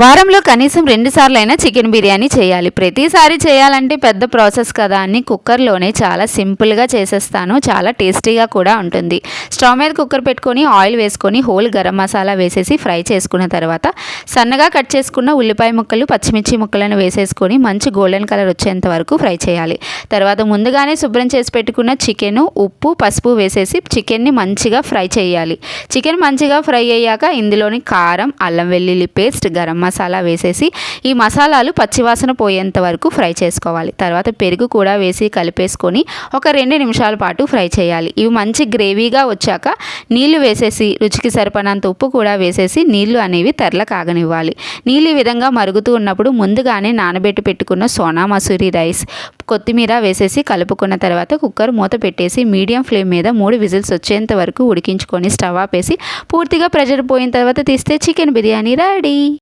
వారంలో కనీసం రెండుసార్లైనా చికెన్ బిర్యానీ చేయాలి. ప్రతిసారి చేయాలంటే పెద్ద ప్రాసెస్ కదా అని కుక్కర్లోనే చాలా సింపుల్గా చేసేస్తాను. చాలా టేస్టీగా కూడా ఉంటుంది. స్టవ్ మీద కుక్కర్ పెట్టుకొని ఆయిల్ వేసుకొని హోల్ గరం మసాలా వేసేసి ఫ్రై చేసుకున్న తర్వాత సన్నగా కట్ చేసుకున్న ఉల్లిపాయ ముక్కలు పచ్చిమిర్చి ముక్కలను వేసేసుకొని మంచి గోల్డెన్ కలర్ వచ్చేంత వరకు ఫ్రై చేయాలి. తర్వాత ముందుగానే శుభ్రం చేసి పెట్టుకున్న చికెను ఉప్పు పసుపు వేసేసి చికెన్ని మంచిగా ఫ్రై చేయాలి. చికెన్ మంచిగా ఫ్రై అయ్యాక ఇందులోని కారం అల్లం వెల్లుల్లి పేస్ట్ గరం మసాలా వేసేసి ఈ మసాలాలు పచ్చివాసన పోయేంత వరకు ఫ్రై చేసుకోవాలి. తర్వాత పెరుగు కూడా వేసి కలిపేసుకొని ఒక రెండు నిమిషాల పాటు ఫ్రై చేయాలి. ఇవి మంచి గ్రేవీగా వచ్చాక నీళ్ళు వేసేసి రుచికి సరిపడినంత ఉప్పు కూడా వేసేసి నీళ్ళు అనేవి తెరల కాగనివ్వాలి. నీళ్ళు ఈ విధంగా మరుగుతూ ఉన్నప్పుడు ముందుగానే నానబెట్టి పెట్టుకున్న సోనా మసూరి రైస్ కొత్తిమీర వేసేసి కలుపుకున్న తర్వాత కుక్కర్ మూత పెట్టేసి మీడియం ఫ్లేమ్ మీద మూడు విజిల్స్ వచ్చేంత వరకు ఉడికించుకొని స్టవ్ ఆపేసి పూర్తిగా ప్రెషర్ పోయిన తర్వాత తీస్తే చికెన్ బిర్యానీ రెడీ.